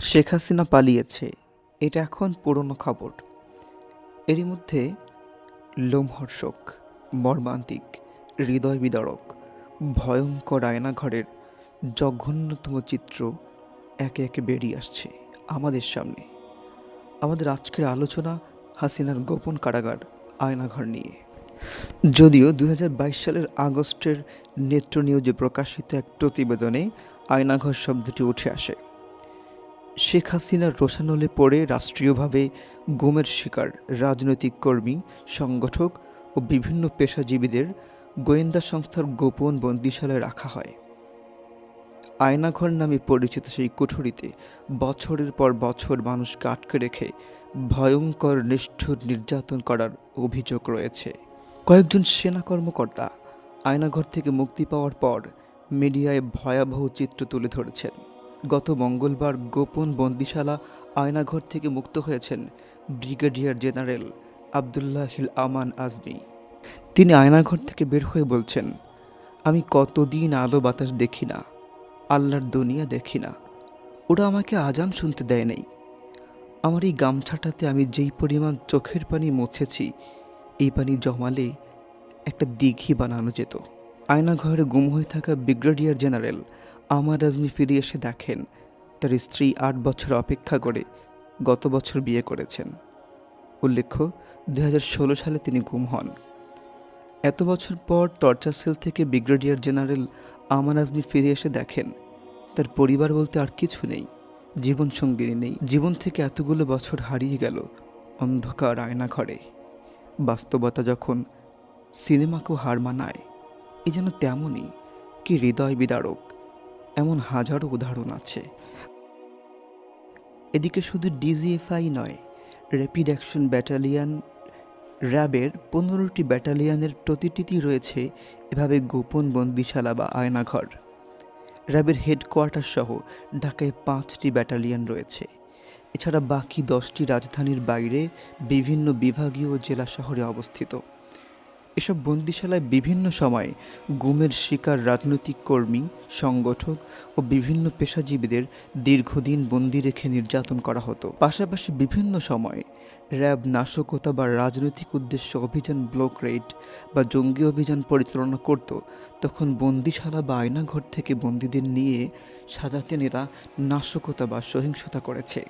শেখ হাসিনা পালিয়েছে, এটা এখন পুরনো খবর। এরই মধ্যে লোমহর্ষক, মর্মান্তিক, হৃদয় বিদারক, ভয়ঙ্কর আয়নাঘরের জঘন্যতম চিত্র একে একে বেরিয়ে আসছে আমাদের সামনে। আমাদের আজকের আলোচনা হাসিনার গোপন কারাগার আয়নাঘর নিয়ে। যদিও দু হাজার বাইশ সালের আগস্টের নেত্র নিউজে প্রকাশিত এক প্রতিবেদনে আয়নাঘর শব্দটি উঠে আসে। শেখ হাসিনার রোশানলে পড়ে রাষ্ট্রীয়ভাবে গুমের শিকার, রাজনৈতিক কর্মী, সংগঠক ও বিভিন্ন পেশাজীবীদের গোয়েন্দা সংস্থার গোপন বন্দিশালায় রাখা হয়। আয়নাঘর নামে পরিচিত সেই কুঠুরিতে বছরের পর বছর মানুষকে আটকে রেখে ভয়ঙ্কর, নিষ্ঠুর নির্যাতন করার অভিযোগ রয়েছে। কয়েকজন সেনা কর্মকর্তা আয়নাঘর থেকে মুক্তি পাওয়ার পর মিডিয়ায় ভয়াবহ চিত্র তুলে ধরেছেন। গত মঙ্গলবার গোপন বন্দিশালা আয়নাঘর থেকে মুক্ত হয়েছেন ব্রিগেডিয়ার জেনারেল আবদুল্লাহিল আমান আজমি। তিনি আয়নাঘর থেকে বের হয়ে বলছেন, আমি কতদিন আলো বাতাস দেখি না, আল্লাহর দুনিয়া দেখি না। ওরা আমাকে আজান শুনতে দেয় নাই। আমার এই গামছাটাতে আমি যেই পরিমাণ চোখের পানি মুছেছি, এই পানি জমালে একটা দিঘি বানানো যেত। আয়নাঘরে গুম হয়ে থাকা ব্রিগেডিয়ার জেনারেল আমার আজমি ফিরে এসে দেখেন, তার স্ত্রী আট বছর অপেক্ষা করে গত বছর বিয়ে করেছেন। উল্লেখ্য দু হাজার ষোলো সালে তিনি গুম হন। এত বছর পর টর্চার সেল থেকে ব্রিগেডিয়ার জেনারেল আমান আজমি ফিরে এসে দেখেন, তার পরিবার বলতে আর কিছু নেই, জীবন সঙ্গিনী নেই। জীবন থেকে এতগুলো বছর হারিয়ে গেল অন্ধকার আয়না ঘরে বাস্তবতা যখন সিনেমাকেও হার মানায়, এ যেন তেমনই, কি হৃদয় বিদারক। এমন হাজারো উদাহরণ আছে। এদিকে শুধু ডিজিএফআই নয়, র্যাপিড অ্যাকশন ব্যাটালিয়ান, র্যাবের পনেরোটি ব্যাটালিয়ানের প্রতিটিতেই রয়েছে এভাবে গোপন বন্দিশালা বা আয়নাঘর। র্যাবের হেডকোয়ার্টার সহ ঢাকায় পাঁচটি ব্যাটালিয়ান রয়েছে। এছাড়া বাকি দশটি রাজধানীর বাইরে বিভিন্ন বিভাগীয় জেলা শহরে অবস্থিত। এসব বন্দিশালায় বিভিন্ন সময়ে গুমের শিকার রাজনৈতিক কর্মী, সংগঠক ও বিভিন্ন পেশাজীবীদের দীর্ঘদিন বন্দি রেখে নির্যাতন করা হতো। পাশাপাশি বিভিন্ন সময়ে র্যাব নাশকতা বা রাজনৈতিক উদ্দেশ্যে অভিযান ব্লক রেড বা জঙ্গি অভিযান পরিচালনা করত, তখন বন্দিশালা বা আয়নাঘর থেকে বন্দীদের নিয়ে সাজাতেনেরা নাশকতা বা সহিংসতা করেছে।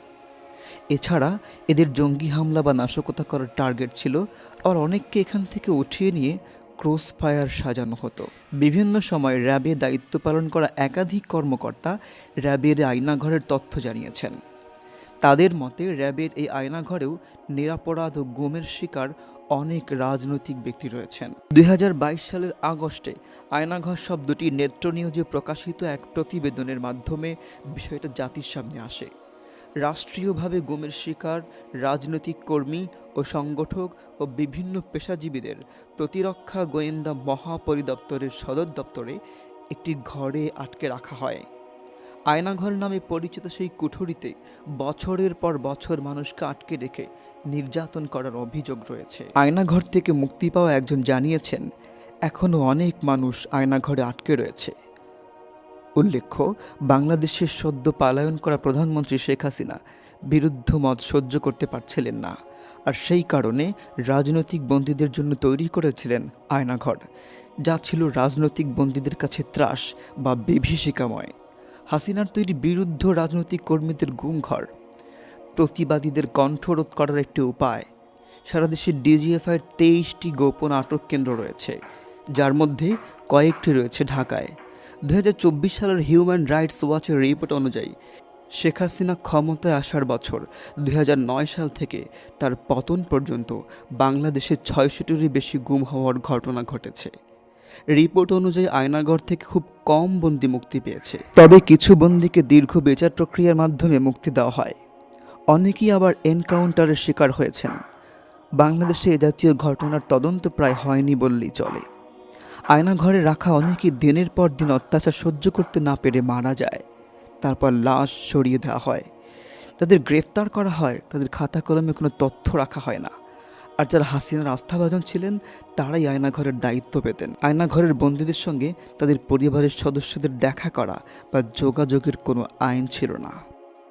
এছাড়া এদের জঙ্গি হামলা বা নাশকতা করার টার্গেট ছিল, আবার অনেককে এখান থেকে উঠিয়ে নিয়ে ক্রস ফায়ার সাজানো হতো। বিভিন্ন সময় র্যাবে দায়িত্ব পালন করা একাধিক কর্মকর্তা র্যাবের আয়নাঘরের তথ্য জানিয়েছেন। তাদের মতে, র্যাবের এই আয়নাঘরেও নিরাপরাধ ও গুমের শিকার অনেক রাজনৈতিক ব্যক্তি রয়েছেন। দুই হাজার বাইশ সালের আগস্টে আয়নাঘর শব্দটি নেত্র নিউজে প্রকাশিত এক প্রতিবেদনের মাধ্যমে বিষয়টা জাতির সামনে আসে। রাষ্ট্রীয়ভাবে গুমের শিকার, রাজনৈতিক কর্মী ও সংগঠক ও বিভিন্ন পেশাজীবীদের প্রতিরক্ষা গোয়েন্দা মহাপরিদপ্তরের সদর দপ্তরে একটি ঘরে আটকে রাখা হয়। আয়নাঘর নামে পরিচিত সেই কুঠুরিতে বছরের পর বছর মানুষকে আটকে রেখে নির্যাতন করার অভিযোগ রয়েছে। আয়নাঘর থেকে মুক্তি পাওয়া একজন জানিয়েছেন এখনও অনেক মানুষ আয়নাঘরে আটকে রয়েছে। উল্লেখ্য বাংলাদেশের সদ্য পালায়ন করা প্রধানমন্ত্রী শেখ হাসিনা বিরুদ্ধ মত সহ্য করতে পারছিলেন না। আর সেই কারণে রাজনৈতিক বন্দীদের জন্য তৈরি করেছিলেন আয়নাঘর, যা ছিল রাজনৈতিক বন্দীদের কাছে ত্রাস বা বিভীষিকাময়। হাসিনার তৈরি বিরুদ্ধ রাজনৈতিক কর্মীদের গুমঘর প্রতিবাদীদের কণ্ঠরোধ করার একটি উপায়। সারা দেশে ডিজিএফআইয়ের তেইশটি গোপন আটক কেন্দ্র রয়েছে, যার মধ্যে কয়েকটি রয়েছে ঢাকায়। দু হাজার চব্বিশ সালের হিউম্যান রাইটস ওয়াচের রিপোর্ট অনুযায়ী, শেখ হাসিনা ক্ষমতায় আসার বছর দু হাজার নয় সাল থেকে তার পতন পর্যন্ত বাংলাদেশে ছয়শটিরই বেশি গুম হওয়ার ঘটনা ঘটেছে। রিপোর্ট অনুযায়ী আয়নাগর থেকে খুব কম বন্দি মুক্তি পেয়েছে। তবে কিছু বন্দিকে দীর্ঘ বিচার প্রক্রিয়ার মাধ্যমে মুক্তি দেওয়া হয়। অনেকেই আবার এনকাউন্টারের শিকার হয়েছেন। বাংলাদেশে এ জাতীয় ঘটনার তদন্ত প্রায় হয়নি বললেই চলে। আয়নাঘরে রাখা অনেকেই দিনের পর দিন অত্যাচার সহ্য করতে না পেরে মারা যায়। তারপর লাশ সরিয়ে দেওয়া হয়। তাদের গ্রেফতার করা হয়, তাদের খাতা কলমে কোনো তথ্য রাখা হয় না। আর যারা হাসিনার আস্থাভাজন ছিলেন, তারাই আয়নাঘরের দায়িত্ব পেতেন। আয়নাঘরের বন্দীদের সঙ্গে তাদের পরিবারের সদস্যদের দেখা করা বা যোগাযোগের কোনো আইন ছিল না।